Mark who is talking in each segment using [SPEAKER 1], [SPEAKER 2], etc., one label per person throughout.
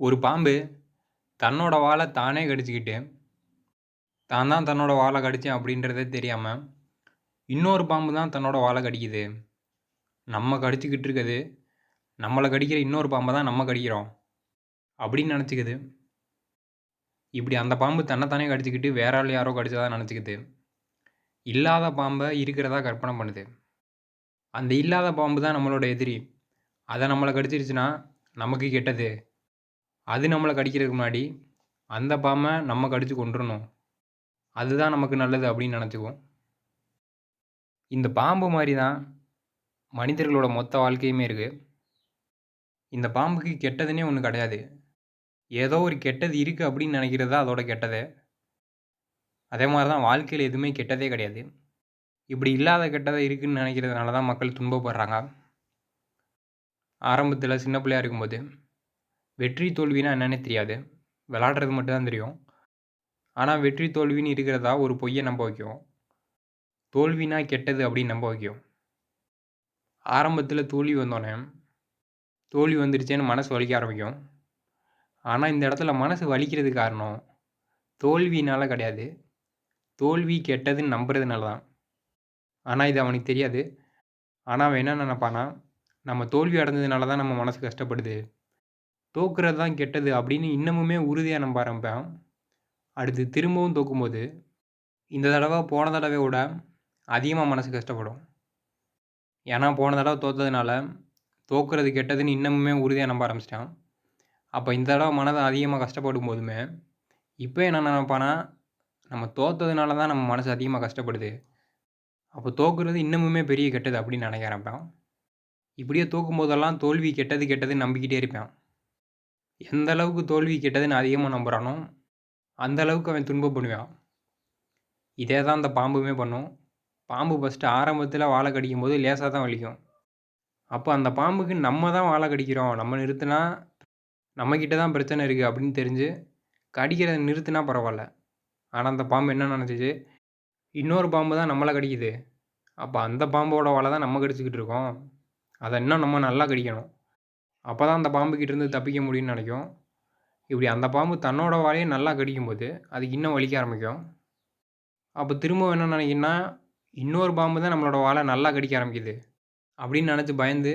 [SPEAKER 1] ஒரு பாம்பு தன்னோட வாலை தானே கடிச்சிக்கிட்டு தான் தான் தன்னோட வாலை கடித்தேன் அப்படின்றதே தெரியாமல் இன்னொரு பாம்பு தான் தன்னோட வாலை கடிக்குது. நம்ம கடிச்சிக்கிட்டு இருக்குது நம்மளை கடிக்கிற இன்னொரு பாம்பை தான் நம்ம கடிக்கிறோம் அப்படின்னு நினச்சிக்குது. இப்படி அந்த பாம்பு தன்னைத்தானே கடிச்சிக்கிட்டு வேற ஆள் யாரோ கடிச்சதா நினச்சிக்குது. இல்லாத பாம்பை இருக்கிறதா கற்பனை பண்ணுது. அந்த இல்லாத பாம்பு தான் நம்மளோட எதிரி. அதை நம்மளை கடிச்சிருச்சுன்னா நமக்கு கெட்டது. அது நம்மளை கடிக்கிறதுக்கு முன்னாடி அந்த பாம்பை நம்ம கடித்து கொண்டுடணும் அதுதான் நமக்கு நல்லது அப்படின்னு நினச்சிக்குவோம். இந்த பாம்பு மாதிரி தான் மனிதர்களோட மொத்த வாழ்க்கையுமே இருக்குது இந்த பாம்புக்கு கெட்டதுன்னே ஒன்று கிடையாது. ஏதோ ஒரு கெட்டது இருக்குது அப்படின்னு நினைக்கிறது தான் அதோட கெட்டது. அதே மாதிரி தான் வாழ்க்கையில் எதுவுமே கெட்டதே கிடையாது. இப்படி இல்லாத கெட்டதை இருக்குன்னு நினைக்கிறதுனால தான் மக்கள் துன்பப்படுறாங்க. ஆரம்பத்தில் சின்ன பிள்ளையா இருக்கும்போது வெற்றி தோல்வினா என்னன்னே தெரியாது. விளாடுறது மட்டும்தான் தெரியும். ஆனால் வெற்றி தோல்வின்னு இருக்கிறதா ஒரு பொய்யை நம்ப வைக்கும். தோல்வினா கெட்டது அப்படின்னு நம்ப வைக்கும். ஆரம்பத்தில் தோல்வி வந்தோடனே தோல்வி வந்துருச்சேன்னு மனசு வலிக்க ஆரம்பிக்கும். ஆனால் இந்த இடத்துல மனசு வலிக்கிறது காரணம் தோல்வினால் கிடையாது. தோல்வி கெட்டதுன்னு நம்புறதுனால தான். ஆனால் இது அவனுக்கு தெரியாது. ஆனால் அவன் என்ன நினப்பானா நம்ம தோல்வி அடைஞ்சதுனால தான் நம்ம மனசு கஷ்டப்படுது. தோக்குறது தான் கெட்டது அப்படின்னு இன்னமுமே உறுதியாக நம்ப ஆரம்பிப்பேன் அடுத்து திரும்பவும் தோக்கும்போது இந்த தடவை போன தடவையோட அதிகமாக மனசு கஷ்டப்படும். ஏன்னா போன தடவை தோத்ததுனால தோக்குறது கெட்டதுன்னு இன்னமுமே உறுதியாக நம்ப ஆரம்பிச்சிட்டான் அப்போ இந்த தடவை மனதை அதிகமாக கஷ்டப்படும் போதுமே இப்போ என்ன நினைப்பானா நம்ம தோத்ததுனால தான் நம்ம மனசு அதிகமாக கஷ்டப்படுது. அப்போ தோக்குறது இன்னமுமே பெரிய கெட்டது அப்படின்னு நினைக்க ஆரம்பிப்பான் இப்படியே தோக்கும் போதெல்லாம் தோல்வி கெட்டது கெட்டதுன்னு நம்பிக்கிட்டே இருப்பேன் எந்த அளவுக்கு தோல்வி கெட்டதுன்னு அதிகமாக நம்புகிறானோ அந்த அளவுக்கு அவன் துன்பப்படுவான் இதே தான் அந்த பாம்புமே பண்ணும். பாம்பு ஃபஸ்ட்டு ஆரம்பத்தில் வாழை கடிக்கும் போது லேசாக தான் வலிக்கும். அப்போ அந்த பாம்புக்கு நம்ம தான் வாழை கடிக்கிறோம். நம்ம நிறுத்தினா நம்மக்கிட்ட தான் பிரச்சனை இருக்குது அப்படின்னு தெரிஞ்சு கடிக்கிறத நிறுத்தினா பரவாயில்ல. ஆனால் அந்த பாம்பு என்ன நினச்சிச்சு? இன்னொரு பாம்பு தான் நம்மளை கடிக்குது. அப்போ அந்த பாம்போட வாழை தான் நம்ம கடிச்சிக்கிட்டு இருக்கோம். அதை இன்னும் நம்ம நல்லா கடிக்கணும். அப்போ தான் அந்த பாம்புக்கிட்டேருந்து தப்பிக்க முடியும்னு நினைக்கும். இப்படி அந்த பாம்பு தன்னோட வாழையை நல்லா கடிக்கும்போது அது இன்னும் வலிக்க ஆரம்பிக்கும். அப்போ திரும்ப என்ன நினைக்கின்னா இன்னொரு பாம்பு தான் நம்மளோட வாழை நல்லா கடிக்க ஆரம்பிக்குது. அப்படின்னு நினச்சி பயந்து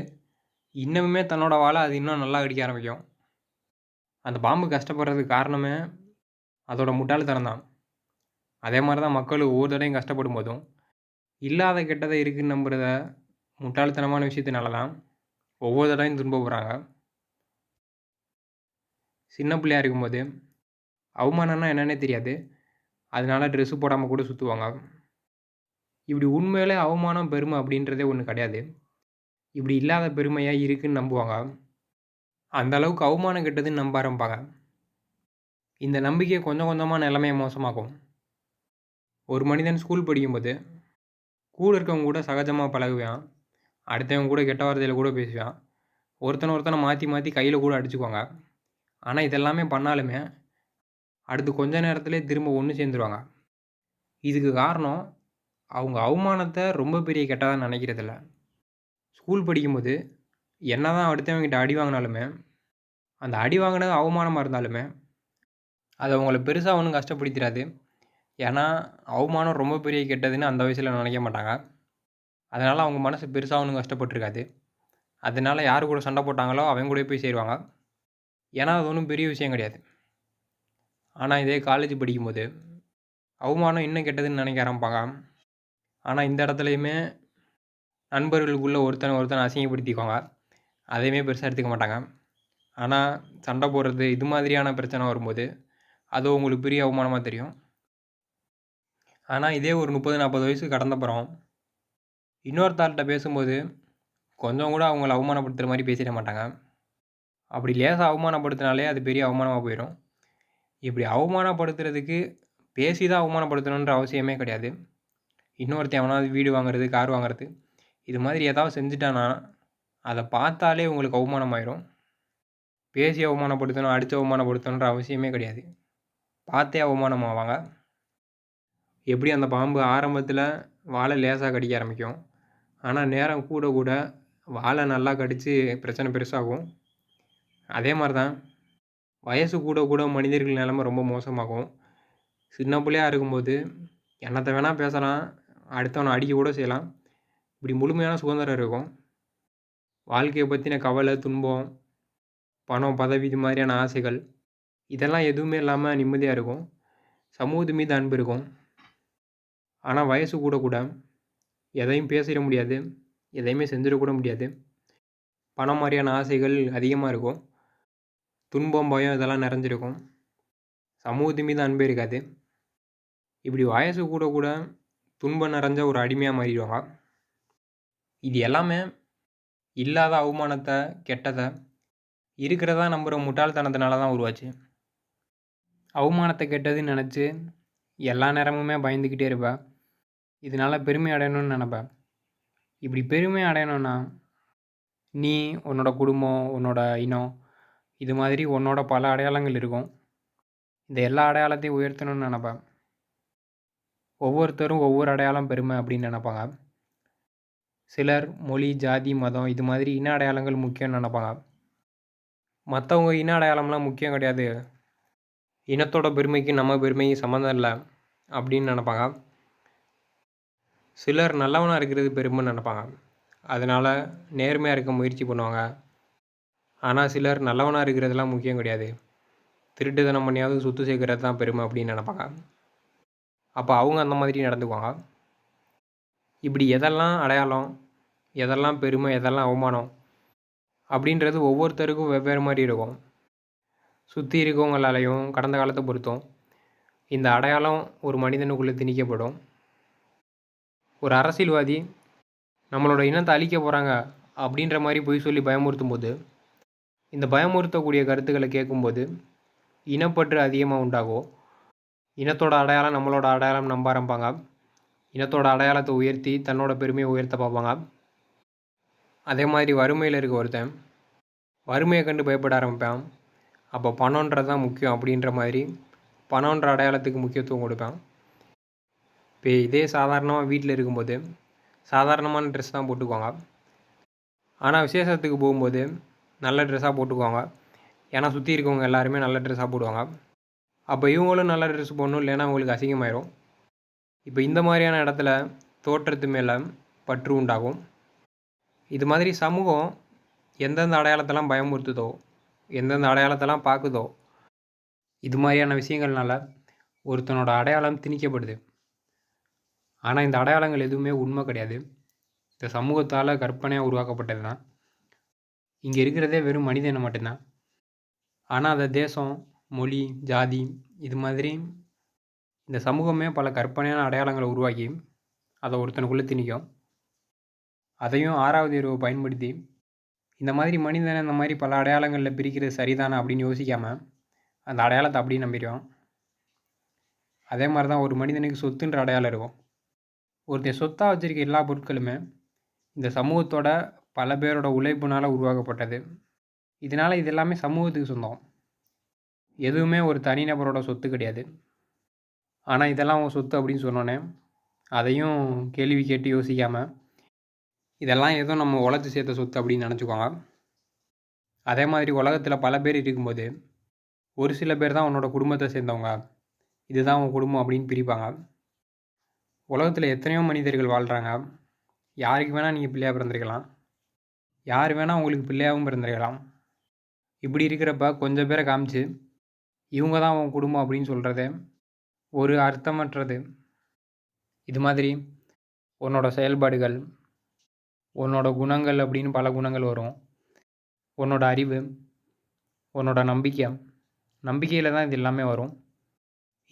[SPEAKER 1] இன்னமுமே தன்னோட வாழை அது இன்னும் நல்லா கடிக்க ஆரம்பிக்கும். அந்த பாம்பு கஷ்டப்படுறதுக்கு காரணமே அதோட முட்டாள்தனம் தான். அதே மாதிரி தான் மக்கள் ஒவ்வொரு தடையும் கஷ்டப்படும் போதும் இல்லாத கெட்டதை இருக்குன்னு நம்புறத முட்டாள்தனமான விஷயத்தினால தான் ஒவ்வொரு தடவையும் துன்பப்படுறாங்க சின்ன பிள்ளையா இருக்கும்போது அவமானம்னா என்னன்னே தெரியாது. அதனால ட்ரெஸ்ஸு போடாமல் கூட சுற்றுவாங்க இப்படி உண்மையிலே அவமானம் பெருமை அப்படின்றதே ஒன்று கிடையாது. இப்படி இல்லாத பெருமையாக இருக்குன்னு நம்புவாங்க. அந்த அளவுக்கு அவமானம் கெட்டதுன்னு நம்ப ஆரம்பிப்பாங்க. இந்த நம்பிக்கை கொஞ்சம் கொஞ்சமாக நிலைமையை மோசமாகும் ஒரு மனிதன் ஸ்கூல் படிக்கும்போது கூட இருக்கவங்க கூட சகஜமாக பழகுவான். அடுத்தவங்க கூட கெட்ட வார்த்தையில் கூட பேசுவான். ஒருத்தனை ஒருத்தனை மாற்றி மாற்றி கையில் கூட அடிச்சுக்குவாங்க. ஆனால் இதெல்லாமே பண்ணாலுமே அடுத்து கொஞ்ச நேரத்துலேயே திரும்ப ஒன்று சேர்ந்துருவாங்க. இதுக்கு காரணம் அவங்க அவமானத்தை ரொம்ப பெரிய கெட்டதாக நினைக்கிறதில்ல. ஸ்கூல் படிக்கும்போது என்ன தான் அடுத்தவங்ககிட்ட அடி வாங்கினாலுமே அந்த அடி வாங்கினது அவமானமாக இருந்தாலுமே அது அவங்கள பெருசாக ஒன்றும் கஷ்டப்படுத்திடாது. ஏன்னா அவமானம் ரொம்ப பெரிய கெட்டதுன்னு அந்த வயசில் நினைக்க மாட்டாங்க. அதனால் அவங்க மனசு பெருசாக ஒன்றும் கஷ்டப்பட்டுருக்காது. அதனால் யார் கூட சண்டை போட்டாங்களோ அவங்க கூட போய் சேருவாங்க. ஏன்னா அது ஒன்றும் பெரிய விஷயம் கிடையாது. ஆனால் இதே காலேஜ் படிக்கும்போது அவமானம் இன்னும் கெட்டதுன்னு நினைக்க ஆரம்பிப்பாங்க. ஆனால் இந்த இடத்துலையுமே நண்பர்களுக்குள்ளே ஒருத்தனை ஒருத்தனை அசிங்கப்படுத்திக்குவாங்க. அதையுமே பெருசாக எடுத்துக்க மாட்டாங்க. ஆனால் சண்டை போடுறது இது மாதிரியான பிரச்சனை வரும்போது அது உங்களுக்கு பெரிய அவமானமாக தெரியும். ஆனால் இதே ஒரு முப்பது நாற்பது வயசு கடந்தப்புறம் இன்னொருத்தார்கிட்ட பேசும்போது கொஞ்சம் கூட அவங்கள அவமானப்படுத்துகிற மாதிரி பேசிட மாட்டாங்க. அப்படி லேசாக அவமானப்படுத்தினாலே அது பெரிய அவமானமாக போயிடும் இப்படி அவமானப்படுத்துறதுக்கு பேசி தான் அவமானப்படுத்தணுன்ற அவசியமே கிடையாது. இன்னொருத்தன் எவனாவது வீடு வாங்குறது கார் வாங்குறது இது மாதிரி ஏதாவது செஞ்சுட்டானா அதை பார்த்தாலே உங்களுக்கு அவமானமாயிரும். பேசி அவமானப்படுத்தணும் அடித்து அவமானப்படுத்தணுன்ற அவசியமே கிடையாது. பார்த்தே அவமானமாவாங்க. எப்படி அந்த பாம்பு ஆரம்பத்தில் வாழை லேசாக கடிக்க ஆரம்பிக்கும்? ஆனால் நேரம் கூட கூட வாழை நல்லா கடித்து பிரச்சனை பெருசாகும். அதே மாதிரி தான் வயசு கூட கூட மனிதர்கள் நிலமை ரொம்ப மோசமாகும். சின்ன பிள்ளையா இருக்கும்போது என்னத்தை வேணால் பேசலாம் அடுத்தவனை அடிக்க கூட செய்யலாம். இப்படி முழுமையான சுதந்திரம் இருக்கும். வாழ்க்கையை பற்றின கவலை துன்பம் பணம் பதவி இது மாதிரியான ஆசைகள் இதெல்லாம் எதுவுமே இல்லாமல் நிம்மதியாக இருக்கும். சமூகத்து மீது அன்பு இருக்கும். ஆனால் வயசு கூட கூட எதையும் பேசிட முடியாது. எதையுமே செஞ்சிடக்கூட முடியாது. பணம் மாதிரியான ஆசைகள் அதிகமாக இருக்கும். துன்பம் பயம் இதெல்லாம் நிறைஞ்சிருக்கும். சமூகத்து மீது அன்பே இருக்காது. இப்படி வயசு கூட கூட துன்பம் நிறைஞ்ச ஒரு அடிமையாக மாறிடுவாங்க. இது எல்லாமே இல்லாத அவமானத்தை கெட்டதை இருக்கிறதா நம்புகிற முட்டாள்தனத்தினால தான் உருவாச்சு. அவமானத்தை கெட்டதுன்னு நினச்சி எல்லா நேரமுமே பயந்துக்கிட்டே இருப்பேன் இதனால் பெருமை அடையணும்னு நினப்பேன் இப்படி பெருமை அடையணும்னா நீ உன்னோட குடும்பம் உன்னோட இனம் இது மாதிரி உன்னோட பல அடையாளங்கள் இருக்கும். இந்த எல்லா அடையாளத்தையும் உயர்த்தணும்னு நினப்பேன் ஒவ்வொருத்தரும் ஒவ்வொரு அடையாளம் பெருமை அப்படின்னு நினப்பாங்க. சிலர் மொழி ஜாதி மதம் இது மாதிரி இன அடையாளங்கள் முக்கியம்னு நினப்பாங்க. மற்றவங்க இன அடையாளம்லாம் முக்கியம் கிடையாது. இனத்தோட பெருமைக்கு நம்ம பெருமைக்கு சம்மந்தம் இல்லை அப்படின்னு நினப்பாங்க. சிலர் நல்லவனாக இருக்கிறது பெருமைன்னு நினப்பாங்க. அதனால் நேர்மையாக இருக்க முயற்சி பண்ணுவாங்க. ஆனால் சிலர் நல்லவனாக இருக்கிறதுலாம் முக்கியம் கிடையாது. திருட்டுத்தனம் பண்ணியாவது சொத்து சேர்க்கறது தான் பெருமை அப்படின்னு நினப்பாங்க. அப்போ அவங்க அந்த மாதிரி நடந்துக்குவாங்க. இப்படி எதெல்லாம் அடையாளம் எதெல்லாம் பெருமை எதெல்லாம் அவமானம் அப்படின்றது ஒவ்வொருத்தருக்கும் வெவ்வேறு மாதிரி இருக்கும். சுற்றி இருக்கவங்களாலையும் கடந்த காலத்தை பொறுத்தும் இந்த அடையாளம் ஒரு மனிதனுக்குள்ளே திணிக்கப்படும். ஒரு அரசியல்வாதி நம்மளோட இனத்தை அழிக்க போகிறாங்க அப்படின்ற மாதிரி பொய் சொல்லி பயமுறுத்தும் போது இந்த பயமுறுத்தக்கூடிய கருத்துக்களை கேட்கும்போது இனப்பற்று அதிகமாக உண்டாகும் இனத்தோட அடையாளம் நம்மளோட அடையாளம் நம்ப ஆரம்பிப்பாங்க. இனத்தோட அடையாளத்தை உயர்த்தி தன்னோட பெருமையை உயர்த்த பார்ப்பாங்க. அதே மாதிரி வறுமையில் இருக்க ஒருத்தன் வறுமையை கண்டு பயப்பட ஆரம்பிப்பான். அப்போ பணன்றது தான் முக்கியம் அப்படின்ற மாதிரி பணன்ற அடையாளத்துக்கு முக்கியத்துவம் கொடுப்பேன். இப்போ இதே சாதாரணமாக வீட்டில் இருக்கும்போது சாதாரணமான ட்ரெஸ் தான் போட்டுக்குவாங்க. ஆனால் விசேஷத்துக்கு போகும்போது நல்ல ட்ரெஸ்ஸாக போட்டுக்குவாங்க. ஏன்னா சுற்றி இருக்கவங்க எல்லாருமே நல்ல ட்ரெஸ்ஸாக போடுவாங்க. அப்போ இவங்களும் நல்ல ட்ரெஸ் போடணும் இல்லைன்னா அவங்களுக்கு அசிங்கமாயிரும். இப்போ இந்த மாதிரியான இடத்துல தோற்றத்து மேலே பற்று உண்டாகும். இது மாதிரி சமூகம் எந்தெந்த அடையாளத்தெல்லாம் பயமுறுத்துதோ எந்தெந்த அடையாளத்தெல்லாம் பார்க்குதோ இது மாதிரியான விஷயங்கள்னால ஒருத்தனோட அடையாளம் திணிக்கப்படுது. ஆனால் இந்த அடையாளங்கள் எதுவுமே உண்மை கிடையாது. இந்த சமூகத்தால் கற்பனையாக உருவாக்கப்பட்டது தான் இங்கே இருக்கிறதே வெறும் மனிதனை மட்டும்தான். ஆனால் அந்த தேசம் மொழி ஜாதி இது மாதிரி இந்த சமூகமே பல கற்பனையான அடையாளங்களை உருவாக்கி அதை ஒருத்தனுக்குள்ளே திணிக்கும். அதையும் ஆறாவது இரவு பயன்படுத்தி இந்த மாதிரி மனிதனை இந்த மாதிரி பல அடையாளங்களில் பிரிக்கிறது சரிதானா அப்படின்னு யோசிக்காமல் அந்த அடையாளத்தை அப்படியே நம்பிடுவோம் அதே மாதிரி தான் ஒரு மனிதனுக்கு சொத்துன்ற அடையாளம் இருக்கும். ஒருத்தர் சொத்தாக வச்சுருக்க எல்லா பொருட்களுமே இந்த சமூகத்தோட பல பேரோட உழைப்புனால் உருவாக்கப்பட்டது. இதனால் இது எல்லாமே சமூகத்துக்கு சொந்தம். எதுவுமே ஒரு தனிநபரோட சொத்து கிடையாது. ஆனால் இதெல்லாம் உன் சொத்து அப்படின்னு சொன்னோன்னே அதையும் கேள்வி கேட்டு யோசிக்காமல் இதெல்லாம் ஏதோ நம்ம உழைச்சி சேர்த்த சொத்து அப்படின்னு நினச்சிக்குவாங்க. அதே மாதிரி உலகத்தில் பல பேர் இருக்கும்போது ஒரு சில பேர் தான் உன்னோட குடும்பத்தை சேர்ந்தவங்க. இதுதான் உன் குடும்பம் அப்படின்னு பிரிப்பாங்க. உலகத்தில் எத்தனையோ மனிதர்கள் வாழ்கிறாங்க யாருக்கு வேணால் நீங்கள் பிள்ளையாக பிறந்திருக்கலாம். யார் வேணால் உங்களுக்கு பிள்ளையாகவும் பிறந்திருக்கலாம். இப்படி இருக்கிறப்ப கொஞ்சம் பேரை காமிச்சு இவங்க தான் உன் குடும்பம் அப்படின்னு சொல்கிறது ஒரு அர்த்தமற்றது. இது மாதிரி உன்னோட செயல்பாடுகள் உன்னோட குணங்கள் அப்படின்னு பல குணங்கள் வரும். உன்னோட அறிவு உன்னோட நம்பிக்கை நம்பிக்கையில் தான் இது எல்லாமே வரும்.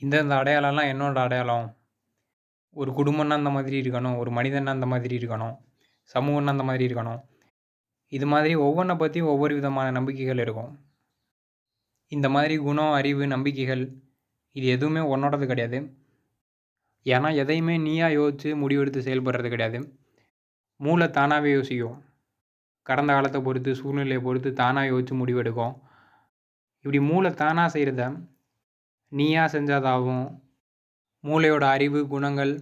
[SPEAKER 1] இந்தந்த அடையாளம்லாம் என்னோட அடையாளம். ஒரு குடும்பம்னா அந்த மாதிரி இருக்கணும் ஒரு மனிதன்னா அந்த மாதிரி இருக்கணும் சமூகம்னா அந்த மாதிரி இருக்கணும். இது மாதிரி ஒவ்வொன்றை பற்றியும் ஒவ்வொரு விதமான நம்பிக்கைகள் இருக்கும். இந்த மாதிரி குணம் அறிவு நம்பிக்கைகள் இது எதுவுமே உன்னோடது கிடையாது. ஏன்னா எதையுமே நீயாக யோசித்து முடிவெடுத்து செயல்படுறது கிடையாது. மூளை தானாகவே யோசிக்கும். கடந்த காலத்தை பொறுத்து சூழ்நிலையை பொறுத்து தானாக யோசித்து முடிவெடுக்கும். இப்படி மூளை தானாக செய்கிறத நீயாக செஞ்சதாகவும் மூளையோட அறிவு குணங்கள்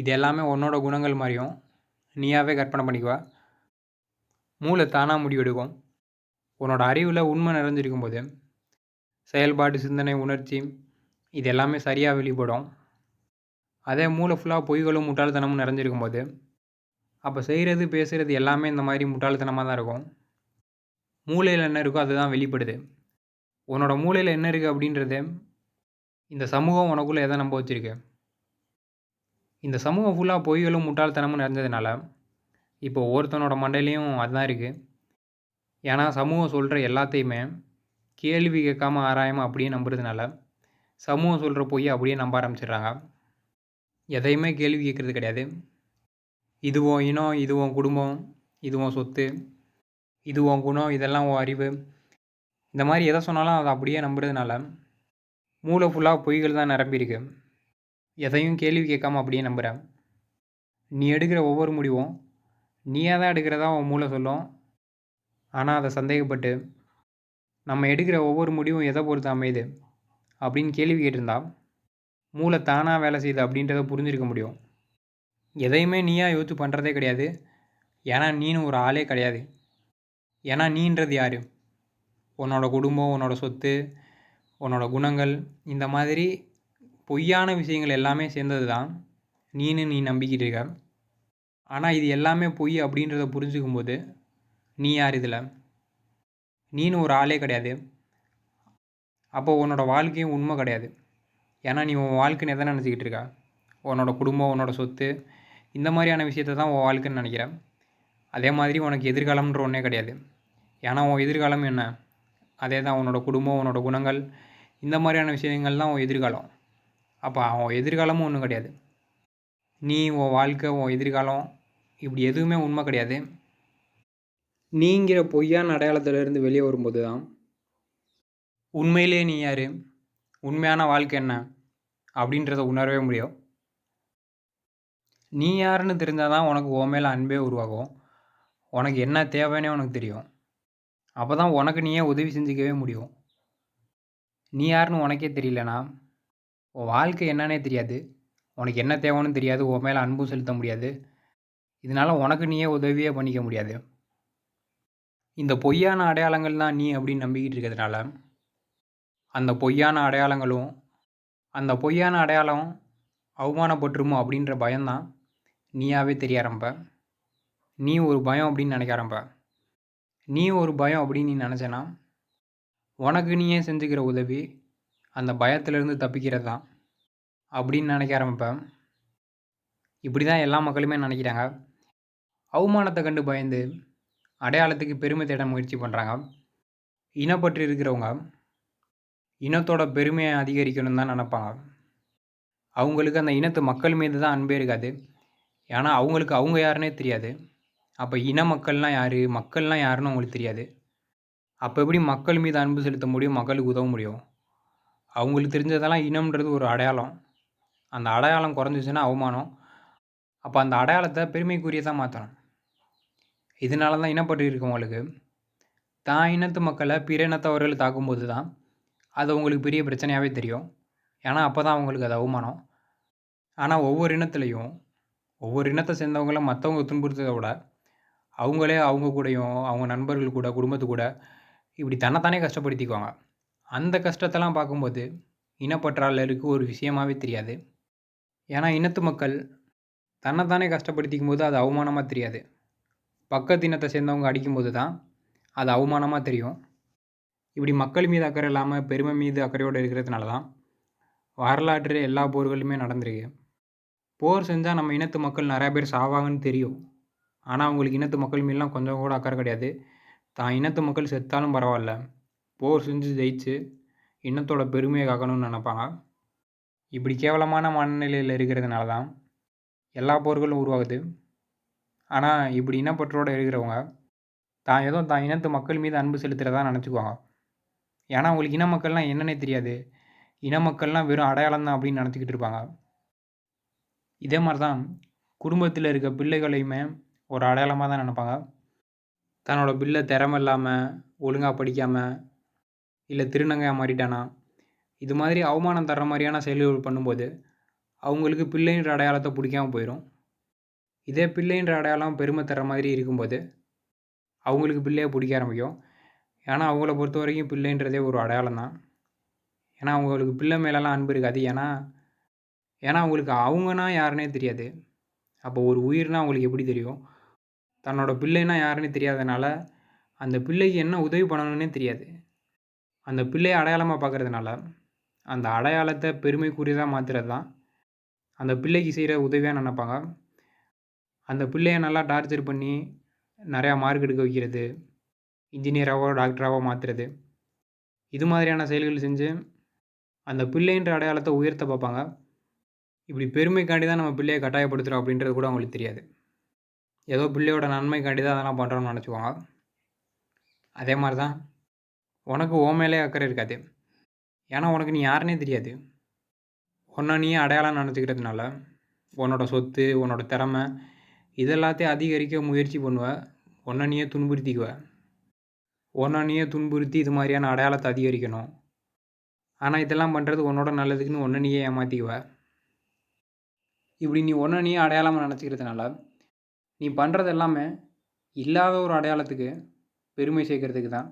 [SPEAKER 1] இது எல்லாமே உன்னோட குணங்கள் மாதிரியும் நீயாவே கற்பனை பண்ணிக்குவா. மூளை தானாக முடிவெடுக்கும். உன்னோட அறிவில் உண்மை நிறைஞ்சிருக்கும் போது செயல்பாடு சிந்தனை உணர்ச்சி இது எல்லாமே சரியாக வெளிப்படும். அதே மூளை ஃபுல்லாக பொய்களும் முட்டாள்தனமும் நிறைஞ்சிருக்கும் போது அப்போ செய்கிறது பேசுகிறது எல்லாமே இந்த மாதிரி முட்டாள்தனமாக தான் இருக்கும். மூளையில் என்ன இருக்கோ அதுதான் வெளிப்படுது. உன்னோட மூளையில் என்ன இருக்குது அப்படின்றது இந்த சமூகம் உனக்குள்ளே எதை நம்ப வச்சுருக்கு? இந்த சமூகம் ஃபுல்லாக பொய்களும் முட்டாள்தனமும் நிறைஞ்சதுனால இப்போ ஒவ்வொருத்தனோட மண்டையிலையும் அதுதான் இருக்குது ஏன்னா சமூகம் சொல்கிற எல்லாத்தையுமே கேள்வி கேட்காம ஆராயாமல் அப்படியே நம்புறதுனால சமூகம் சொல்கிற பொய்யை அப்படியே நம்ப ஆரம்பிச்சிடுறாங்க. எதையுமே கேள்வி கேட்குறது கிடையாது. இதுவும் இனம் இதுவும் குடும்பம் இதுவும் சொத்து இதுவும் குணம் இதெல்லாம் உன் அறிவு. இந்த மாதிரி எதை சொன்னாலும் அதை அப்படியே நம்புறதுனால மூளை ஃபுல்லாக பொய்கள் தான் நிரம்பியிருக்கு. எதையும் கேள்வி கேட்காம அப்படியே நம்புகிறேன் நீ எடுக்கிற ஒவ்வொரு முடிவும் நீயாக தான் எடுக்கிறதா உன் மூளை சொல்லும். ஆனால் அதை சந்தேகப்பட்டு நம்ம எடுக்கிற ஒவ்வொரு முடிவும் எதை பொறுத்து அமையுது அப்படின்னு கேள்வி கேட்டிருந்தா மூளை தானாக வேலை செய்யுது அப்படின்றத புரிஞ்சிருக்க முடியும். எதையுமே நீயாக யோசித்து பண்ணுறதே கிடையாது. ஏன்னா நீனு ஒரு ஆளே கிடையாது. ஏன்னா நீன்றது யார்? உன்னோட குடும்பம் உன்னோட சொத்து உன்னோட குணங்கள் இந்த மாதிரி பொய்யான விஷயங்கள் எல்லாமே சேர்ந்தது தான் நீனு நீ நம்பிக்கிட்டு இருக்க. ஆனால் இது எல்லாமே பொய் அப்படின்றத புரிஞ்சுக்கும் போது நீ யார் இதில்? நீனு ஒரு ஆளே கிடையாது. அப்போ உன்னோட வாழ்க்கையும் உண்மை கிடையாது. ஏன்னா நீ உன் வாழ்க்கைன்னு எதை நினச்சிக்கிட்டு இருக்க? உன்னோட குடும்பம் உன்னோட சொத்து இந்த மாதிரியான விஷயத்த தான் உன் வாழ்க்கைன்னு நினைக்கிறேன் அதே மாதிரி உனக்கு எதிர்காலம்ன்ற ஒன்றே கிடையாது. ஏன்னா உன் எதிர்காலம் என்ன? அதே தான் உன்னோட குடும்பம் உன்னோட குணங்கள் இந்த மாதிரியான விஷயங்கள் தான் உன் எதிர்காலம். அப்போ அவன் எதிர்காலமும் ஒன்றும் கிடையாது. நீ உன் வாழ்க்கை உன் எதிர்காலம் இப்படி எதுவுமே உண்மை கிடையாது. நீங்கிற பொய்யான அடையாளத்திலிருந்து வெளியே வரும்போது தான் உண்மையிலே நீ யார்? உண்மையான வாழ்க்கை என்ன? அப்படின்றத உணரவே முடியும். நீ யாருன்னு தெரிஞ்சால் தான் உனக்கு உன் மேலே அன்பே உருவாகும். உனக்கு என்ன தேவைன்னே உனக்கு தெரியும். அப்போ தான் உனக்கு நீயே உதவி செஞ்சுக்கவே முடியும். நீ யாருன்னு உனக்கே தெரியலனா உன் வாழ்க்கை என்னன்னே தெரியாது. உனக்கு என்ன தேவைன்னு தெரியாது. உன் மேலே அன்பும் செலுத்த முடியாது. இதனால் உனக்கு நீயே உதவியே பண்ணிக்க முடியாது. இந்த பொய்யான அடையாளங்கள் தான் நீ அப்படின்னு நம்பிக்கிட்டு இருக்கிறதுனால அந்த பொய்யான அடையாளங்களும் அந்த பொய்யான அடையாளம் அவமானப்பட்டுருமோ அப்படின்ற பயம்தான் நீயாவே தெரிய ஆரம்ப. நீ ஒரு பயம் அப்படின்னு நினைக்க ஆரம்ப. நீ ஒரு பயம் அப்படின்னு நீ நினச்சேன்னா உனக்கு நீயே செஞ்சுக்கிற உதவி அந்த பயத்திலேருந்து தப்பிக்கிறது தான் அப்படின்னு நினைக்க ஆரம்பிப்பேன். இப்படி தான் எல்லா மக்களுமே நினைக்கிறாங்க. அவமானத்தை கண்டு பயந்து அடையாளத்துக்கு பெருமை தேட முயற்சி பண்ணுறாங்க இனப்பற்று இருக்கிறவங்க இனத்தோட பெருமையை அதிகரிக்கணும்னு தான் நினப்பாங்க. அவங்களுக்கு அந்த இனத்து மக்கள் மீது தான் அன்பே இருக்காது. ஏன்னா அவங்களுக்கு அவங்க யாருன்னே தெரியாது. அப்போ இன மக்கள்லாம் யார்? மக்கள்லாம் யாருன்னு அவங்களுக்கு தெரியாது. அப்போ எப்படி மக்கள் மீது அன்பு செலுத்த முடியும்? மக்களுக்கு உதவ முடியும்? அவங்களுக்கு தெரிஞ்சதெல்லாம் இனம்ன்றது ஒரு அடையாளம். அந்த அடையாளம் குறைஞ்சிச்சுன்னா அவமானம். அப்போ அந்த அடையாளத்தை பெருமைக்குரியதாக மாற்றணும் இதனால தான் இனப்பட்டு இருக்கவங்களுக்கு தான் இனத்து மக்களை பிற இனத்தவர்கள் தாக்கும்போது தான் அது அவங்களுக்கு பெரிய பிரச்சனையாகவே தெரியும். ஏன்னா அப்போ தான் அவங்களுக்கு அது அவமானம். ஆனால் ஒவ்வொரு இனத்துலேயும் ஒவ்வொரு இனத்தை சேர்ந்தவங்கள மற்றவங்க துன்புறுத்ததை விட அவங்களே அவங்க கூடயும் அவங்க நண்பர்கள் கூட குடும்பத்து கூட இப்படி தன்னைத்தானே கஷ்டப்படுத்திக்குவாங்க. அந்த கஷ்டத்தெல்லாம் பார்க்கும்போது இனப்பற்றாளருக்கு ஒரு விஷயமாகவே தெரியாது. ஏன்னா இனத்து மக்கள் தன்னைத்தானே கஷ்டப்படுத்திக்கும் போது அது அவமானமாக தெரியாது. பக்கத்து இனத்தை சேர்ந்தவங்க அடிக்கும்போது தான் அது அவமானமாக தெரியும். இப்படி மக்கள் மீது அக்கறை இல்லாமல் பெருமை மீது அக்கறையோடு இருக்கிறதுனால தான் வரலாற்று எல்லா போர்களுமே நடந்திருக்கு. போர் செஞ்சால் நம்ம இனத்து மக்கள் நிறையா பேர் சாவாங்கன்னு தெரியும். ஆனால் அவங்களுக்கு இனத்து மக்கள் மீதெலாம் கொஞ்சம் கூட அக்கறை கிடையாது. தான் இனத்து மக்கள் செத்தாலும் பரவாயில்ல. போர் செஞ்சு ஜெயிச்சு இனத்தோட பெருமையை காக்கணும்னு நினப்பாங்க. இப்படி கேவலமான மனநிலையில் இருக்கிறதுனால தான் எல்லா போர்களும் உருவாகுது. ஆனால் இப்படி இனப்பற்றோடு இருக்கிறவங்க தான் ஏதோ தான் இனத்து மக்கள் மீது அன்பு செலுத்துகிறதா நினச்சிக்குவாங்க. ஏன்னா அவங்களுக்கு இன மக்கள்லாம் என்னன்னே தெரியாது. இன மக்கள்லாம் வெறும் அடையாளம் தான் அப்படின்னு நினச்சிக்கிட்டு இருப்பாங்க. இதே மாதிரி தான் குடும்பத்தில் இருக்க பிள்ளைகளையுமே ஒரு அடையாளமாக தான் நினப்பாங்க. தன்னோட பில்லை திறமை இல்லாமல் ஒழுங்காக படிக்காமல் இல்லை திருநங்கையாக மாறிட்டானா? இது மாதிரி அவமானம் தர்ற மாதிரியான செயல்கள் பண்ணும்போது அவங்களுக்கு பிள்ளைன்ற அடையாளத்தை பிடிக்காம போயிடும் இதே பிள்ளைன்ற அடையாளம் பெருமை தர மாதிரி இருக்கும்போது அவங்களுக்கு பிள்ளையை பிடிக்க ஆரம்பிக்கும். ஏன்னா அவங்கள பொறுத்த வரைக்கும் பிள்ளைன்றதே ஒரு அடையாளம் தான். ஏன்னா அவங்களுக்கு பிள்ளை மேலெல்லாம் அன்பு இருக்காது. ஏன்னா ஏன்னா அவங்களுக்கு அவங்கன்னா யாருன்னே தெரியாது. அப்போ ஒரு உயிர்னால் அவங்களுக்கு எப்படி தெரியும்? தன்னோட பிள்ளைன்னா யாருன்னு தெரியாதனால அந்த பிள்ளைக்கு என்ன உதவி பண்ணணும்னே தெரியாது. அந்த பிள்ளையை அடையாளமாக பார்க்கறதுனால அந்த அடையாளத்தை பெருமைக்குரியதாக மாற்றுறது தான் அந்த பிள்ளைக்கு செய்கிற உதவியாக நினைப்பாங்க. அந்த பிள்ளையை நல்லா டார்ச்சர் பண்ணி நிறையா மார்க் எடுக்க வைக்கிறது இன்ஜினியராகவோ டாக்டராகவோ மாற்றுறது இது மாதிரியான செயல்கள் செஞ்சு அந்த பிள்ளைன்ற அடையாளத்தை உயர்த்த பார்ப்பாங்க. இப்படி பெருமைக்காண்டி தான் நம்ம பிள்ளையை கட்டாயப்படுத்துகிறோம் அப்படின்றது கூட அவங்களுக்கு தெரியாது. ஏதோ பிள்ளையோட நன்மைக்காண்டி தான் அதெல்லாம் பண்ணுறோம்னு நினச்சிக்கோங்க. அதே மாதிரி தான் உனக்கு ஓ மேலே அக்கறை இருக்காது. ஏன்னா உனக்கு நீ யாருனே தெரியாது. உன்னை நீ அடையாளம் நினச்சிக்கிறதுனால உன்னோட சொத்து உன்னோட திறமை இதெல்லாத்தையும் அதிகரிக்க முயற்சி பண்ணுவ. உன்னை நீயே துன்புறுத்திக்குவ. உன்னை நீயே துன்புறுத்தி இது மாதிரியான அடையாளத்தை அதிகரிக்கணும். ஆனால் இதெல்லாம் பண்ணுறது உன்னோட நல்லதுக்குன்னு ஒன்றை நீயே ஏமாற்றிக்குவ இப்படி நீ ஒன்றை நீயே அடையாளமாக நினச்சிக்கிறதுனால நீ பண்ணுறது எல்லாமே இல்லாத ஒரு அடையாளத்துக்கு பெருமை சேர்க்கறதுக்கு தான்.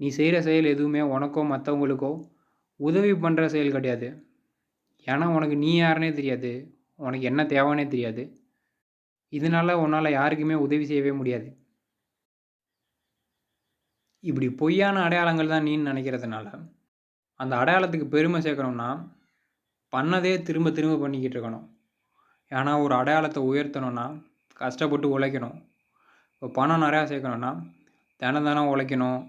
[SPEAKER 1] நீ செய்கிற செயல் எதுவுமே உனக்கோ மற்றவங்களுக்கோ உதவி பண்ணுற செயல் கிடையாது. ஏன்னா உனக்கு நீ யாருனே தெரியாது. உனக்கு என்ன தேவைன்னே தெரியாது. இதனால உன்னால் யாருக்குமே உதவி செய்யவே முடியாது. இப்படி பொய்யான அடையாளங்கள் தான் நீன்னு நினைக்கிறதுனால அந்த அடையாளத்துக்கு பெருமை சேர்க்கணும்னா பண்ணதே திரும்ப திரும்ப பண்ணிக்கிட்டு இருக்கணும். ஏன்னா ஒரு அடையாளத்தை உயர்த்தணும்னா கஷ்டப்பட்டு உழைக்கணும். இப்போ பணம் நிறையா சேர்க்கணுன்னா தினம் தினம் உழைக்கணும்.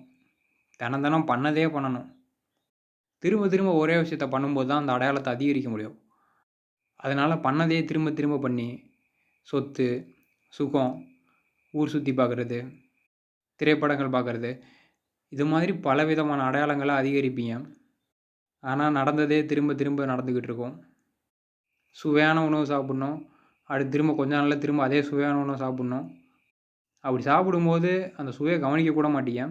[SPEAKER 1] தினம் தினம் பண்ணதே பண்ணணும். திரும்ப திரும்ப ஒரே விஷயத்த பண்ணும்போது தான் அந்த அடையாளத்தை அதிகரிக்க முடியும். அதனால் பண்ணதே திரும்ப திரும்ப பண்ணி சொத்து சுகம் ஊர் சுற்றி பார்க்குறது திரைப்படங்கள் பார்க்குறது இது மாதிரி பல விதமான அடையாளங்களை அதிகரிப்பீங்க. ஆனால் நடந்ததே திரும்ப திரும்ப நடந்துக்கிட்டு இருக்கும். சுவையான உணவு சாப்பிட்ணும். அடுத்து திரும்ப கொஞ்ச நாளில் திரும்ப அதே சுவையான உணவு சாப்பிட்ணும். அப்படி சாப்பிடும்போது அந்த சுவையை கவனிக்க கூட மாட்டீங்க.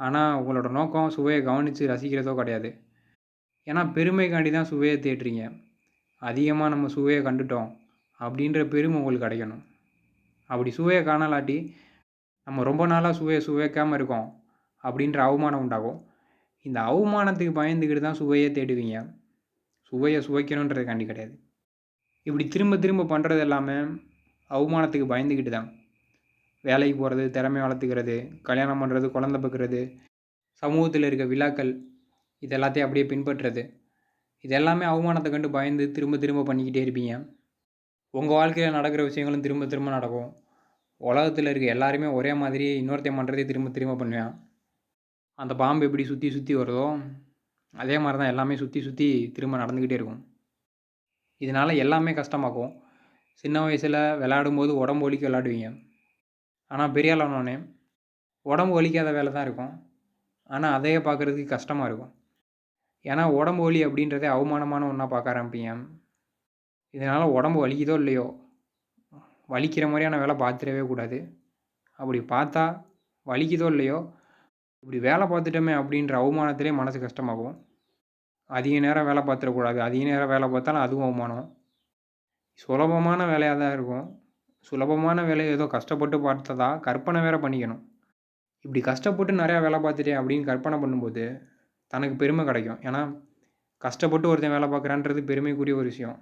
[SPEAKER 1] ஆனால் உங்களோட நோக்கம் சுவையை கவனித்து ரசிக்கிறதோ கிடையாது. ஏன்னா பெருமைக்காண்டி தான் சுவையை தேடுறீங்க. அதிகமாக நம்ம சுவையை கண்டுட்டோம் அப்படின்ற பெருமை உங்களுக்கு கிடைக்கணும். அப்படி சுவையை காணலாட்டி நம்ம ரொம்ப நாளாக சுவையை சுவைக்காமல் இருக்கோம் அப்படின்ற அவமானம் உண்டாகும். இந்த அவமானத்துக்கு பயந்துக்கிட்டு தான் சுவையே தேடுவீங்க. சுவையை சுவைக்கணுன்றதுக்காண்டி கிடையாது. இப்படி திரும்ப திரும்ப பண்ணுறது எல்லாமே அவமானத்துக்கு பயந்துக்கிட்டு தான். வேலைக்கு போகிறது திறமை வளர்த்துக்கிறது கல்யாணம் பண்ணுறது குழந்த பார்க்குறது சமூகத்தில் இருக்க விழாக்கள் இது எல்லாத்தையும் அப்படியே பின்பற்றுறது. இது எல்லாமே அவமானத்தை கண்டு பயந்து திரும்ப திரும்ப பண்ணிக்கிட்டே இருப்பீங்க. உங்கள் வாழ்க்கையில் நடக்கிற விஷயங்களும் திரும்ப திரும்ப நடக்கும். உலகத்தில் இருக்க எல்லாருமே ஒரே மாதிரி இன்னொருத்தையும் பண்ணுறதே திரும்ப திரும்ப பண்ணுவேன். அந்த பாம்பு எப்படி சுற்றி சுற்றி வருதோ அதே மாதிரி தான் எல்லாமே சுற்றி சுற்றி திரும்ப நடந்துக்கிட்டே இருக்கும். இதனால் எல்லாமே கஷ்டமாக்கும். சின்ன வயசில் விளையாடும்போது உடம்பு வலிக்கு விளையாடுவீங்க. ஆனால் பெரிய ஆளானோடனே உடம்பு வலிக்காத வேலை தான் இருக்கும். ஆனால் அதையே பார்க்குறதுக்கு கஷ்டமாக இருக்கும். ஏன்னா உடம்பு வலி அப்படின்றதே அவமானமான ஒன்றா பார்க்க ஆரம்பிப்பீங்க. இதனால் உடம்பு வலிக்குதோ இல்லையோ வலிக்கிற மாதிரியான வேலை பார்த்துடவே கூடாது. அப்படி பார்த்தா வலிக்குதோ இல்லையோ இப்படி வேலை பார்த்துட்டோமே அப்படின்ற அவமானத்திலே மனசு கஷ்டமாகும். அதிக நேரம் வேலை பார்த்துடக்கூடாது. அதிக நேரம் வேலை பார்த்தாலும் அதுவும் அவமானம். சுலபமான வேலையாக தான் இருக்கும். சுலபமான வேலையை ஏதோ கஷ்டப்பட்டு பார்த்ததா கற்பனை வேற பண்ணிக்கணும். இப்படி கஷ்டப்பட்டு நிறையா வேலை பார்த்துட்டேன் அப்படின்னு கற்பனை பண்ணும்போது தனக்கு பெருமை கிடைக்கும். ஏன்னா கஷ்டப்பட்டு ஒருத்தன் வேலை பார்க்குறான்றது பெருமைக்குரிய ஒரு விஷயம்.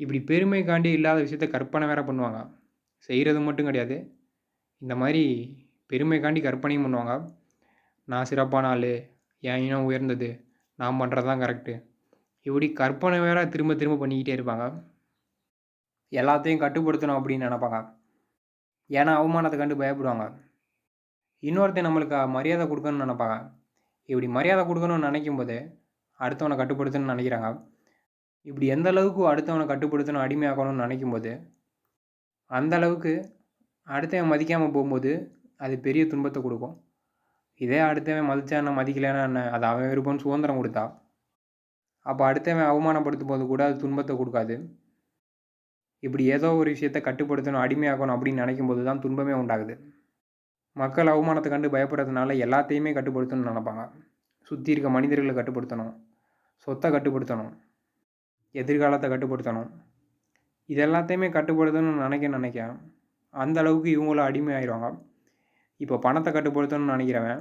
[SPEAKER 1] இப்படி பெருமைக்காண்டி இல்லாத விஷயத்த கற்பனை வேற பண்ணுவாங்க. செய்கிறது மட்டும் கிடையாது. இந்த மாதிரி பெருமைக்காண்டி கற்பனையும் பண்ணுவாங்க. நான் சிறப்பான ஆள் என் இனம் உயர்ந்தது நான் பண்ணுறது தான் கரெக்டு இப்படி கற்பனை வேற திரும்ப திரும்ப பண்ணிக்கிட்டே இருப்பாங்க. எல்லாத்தையும் கட்டுப்படுத்தணும் அப்படின்னு நினப்பாங்க. ஏன்னா அவமானத்தை கண்டு பயப்படுவாங்க. இன்னொருத்தன் நம்மளுக்கு மரியாதை கொடுக்கணும்னு நினப்பாங்க. இப்படி மரியாதை கொடுக்கணும்னு நினைக்கும் போது அடுத்தவனை கட்டுப்படுத்தணும்னு நினைக்கிறாங்க. இப்படி எந்த அளவுக்கு அடுத்தவனை கட்டுப்படுத்தணும் அடிமையாக்கணும்னு நினைக்கும் போது அந்த அளவுக்கு அடுத்தவன் மதிக்காமல் போகும்போது அது பெரிய துன்பத்தை கொடுக்கும். இதே அடுத்தவன் மதிச்சா என்ன மதிக்கலைன்னா என்ன? அது அவன் விருப்பம்னு சுதந்திரம் கொடுத்தா. அப்போ அடுத்தவன் அவமானப்படுத்தும் போது கூட அது துன்பத்தை கொடுக்காது. இப்படி ஏதோ ஒரு விஷயத்த கட்டுப்படுத்தணும் அடிமையாக்கணும் அப்படின்னு நினைக்கும் போது தான் துன்பமே உண்டாகுது. மக்கள் அவமானத்தை கண்டு பயப்படுறதுனால எல்லாத்தையுமே கட்டுப்படுத்தணும்னு நினைப்பாங்க. சுற்றி இருக்க மனிதர்களை கட்டுப்படுத்தணும். சொத்தை கட்டுப்படுத்தணும். எதிர்காலத்தை கட்டுப்படுத்தணும். இது எல்லாத்தையுமே கட்டுப்படுத்தணும்னு நினைக்க நினைக்க அந்த அளவுக்கு இவங்களும் அடிமை ஆயிடுவாங்க இப்போ பணத்தை கட்டுப்படுத்தணும்னு நினைக்கிறவன்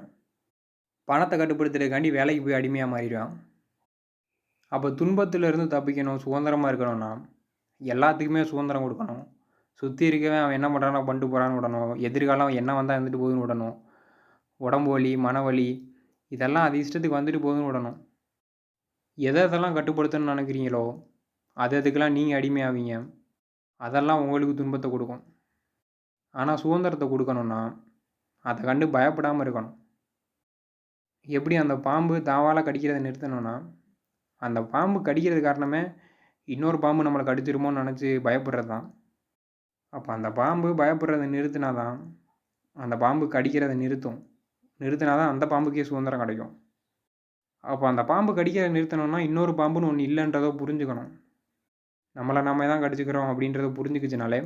[SPEAKER 1] பணத்தை கட்டுப்படுத்துறதுக்காண்டி வேலைக்கு போய் அடிமையாக மாறிடுவான். அப்போ துன்பத்திலிருந்து தப்பிக்கணும் சுதந்திரமாக இருக்கணும்னா எல்லாத்துக்குமே சுதந்திரம் கொடுக்கணும். சுற்றி இருக்கவே அவன் என்ன பண்ணுறானோ பண்ணிட்டு போகிறான்னு விடணும். எதிர்காலம் என்ன வந்தால் இருந்துட்டு போகுதுன்னு விடணும். உடம்பு வலி மன வலி இதெல்லாம் அது இஷ்டத்துக்கு வந்துட்டு போகுதுன்னு விடணும். எதை எதெல்லாம் கட்டுப்படுத்தணும்னு நினைக்கிறீங்களோ அது அதுக்கெல்லாம் நீங்கள் அடிமையாவீங்க. அதெல்லாம் உங்களுக்கு துன்பத்தை கொடுக்கும். ஆனால் சுதந்திரத்தை கொடுக்கணுன்னா அதை கண்டு பயப்படாமல் இருக்கணும். எப்படி அந்த பாம்பு தாவால் கடிக்கிறதை நிறுத்தணும்னா அந்த பாம்பு கடிக்கிறது காரணமே இன்னொரு பாம்பு நம்மளை கடிச்சிருமோன்னு நினச்சி பயப்படுறது தான் அப்போ அந்த பாம்பு பயப்படுறதை நிறுத்தினா தான் அந்த பாம்பு கடிக்கிறதை நிறுத்தும். நிறுத்தினா தான் அந்த பாம்புக்கே சுதந்திரம் கிடைக்கும். அப்போ அந்த பாம்பு கடிக்கிறத நிறுத்தணும்னா இன்னொரு பாம்புன்னு ஒன்று இல்லைன்றதோ புரிஞ்சுக்கணும். நம்மளை நம்ம தான் கடிச்சிக்கிறோம் அப்படின்றத புரிஞ்சுக்கிச்சுனாலே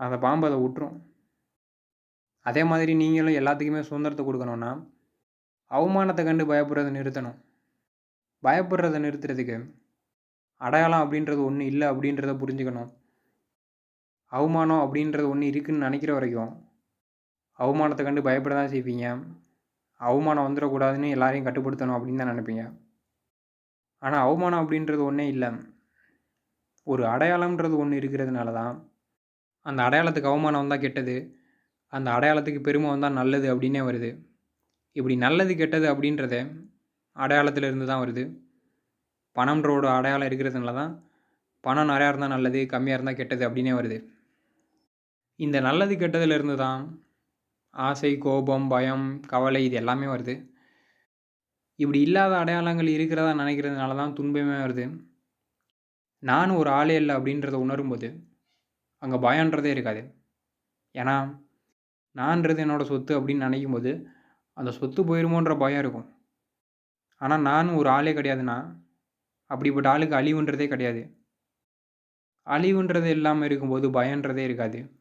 [SPEAKER 1] அந்த பாம்பு அதை விட்டுரும் அதே மாதிரி நீங்களும் எல்லாத்துக்குமே சுதந்திரத்தை கொடுக்கணுன்னா அவமானத்தை கண்டு பயப்படுறதை நிறுத்தணும். பயப்படுறதை நிறுத்துறதுக்கு அடையாளம் அப்படின்றது ஒன்று இல்லை அப்படின்றத புரிஞ்சுக்கணும். அவமானம் அப்படின்றது ஒன்று இருக்குதுன்னு நினைக்கிற வரைக்கும் அவமானத்தை கண்டு பயப்பட தான் செய்வீங்க. அவமானம் வந்துடக்கூடாதுன்னு எல்லாரையும் கட்டுப்படுத்தணும் அப்படின்னு தான் நினைப்பீங்க. ஆனால் அவமானம் அப்படின்றது ஒன்றே இல்லை. ஒரு அடையாளம்ன்றது ஒன்று இருக்கிறதுனால தான் அந்த அடையாளத்துக்கு அவமானம் வந்தால் கெட்டது. அந்த அடையாளத்துக்கு பெருமை வந்தால் நல்லது அப்படின்னே வருது. இப்படி நல்லது கெட்டது அப்படின்றத அடையாளத்தில் இருந்து தான் வருது. பணம்ன்றோட அடையாளம் இருக்கிறதுனால தான் பணம் நிறையா இருந்தால் நல்லது கம்மியாக இருந்தால் கெட்டது அப்படின்னே வருது. இந்த நல்லது கெட்டதுலேருந்து தான் ஆசை கோபம் பயம் கவலை இது எல்லாமே வருது. இப்படி இல்லாத அடையாளங்கள் இருக்கிறதா நினைக்கிறதுனால தான் துன்பமே வருது. நான் ஒரு ஆளே இல்லை அப்படின்றத உணரும்போது அங்கே பயன்றதே இருக்காது. ஏன்னா நான்றது என்னோடய சொத்து அப்படின்னு நினைக்கும் போது அந்த சொத்து போயிருமோன்ற பயம் இருக்கும். ஆனால் நான் ஒரு ஆளே கிடையாதுண்ணா. அப்படிப்பட்ட ஆளுக்கு அழிவுன்றதே கிடையாது. அழிவுன்றது இல்லாமல் இருக்கும்போது பயன்றதே இருக்காது.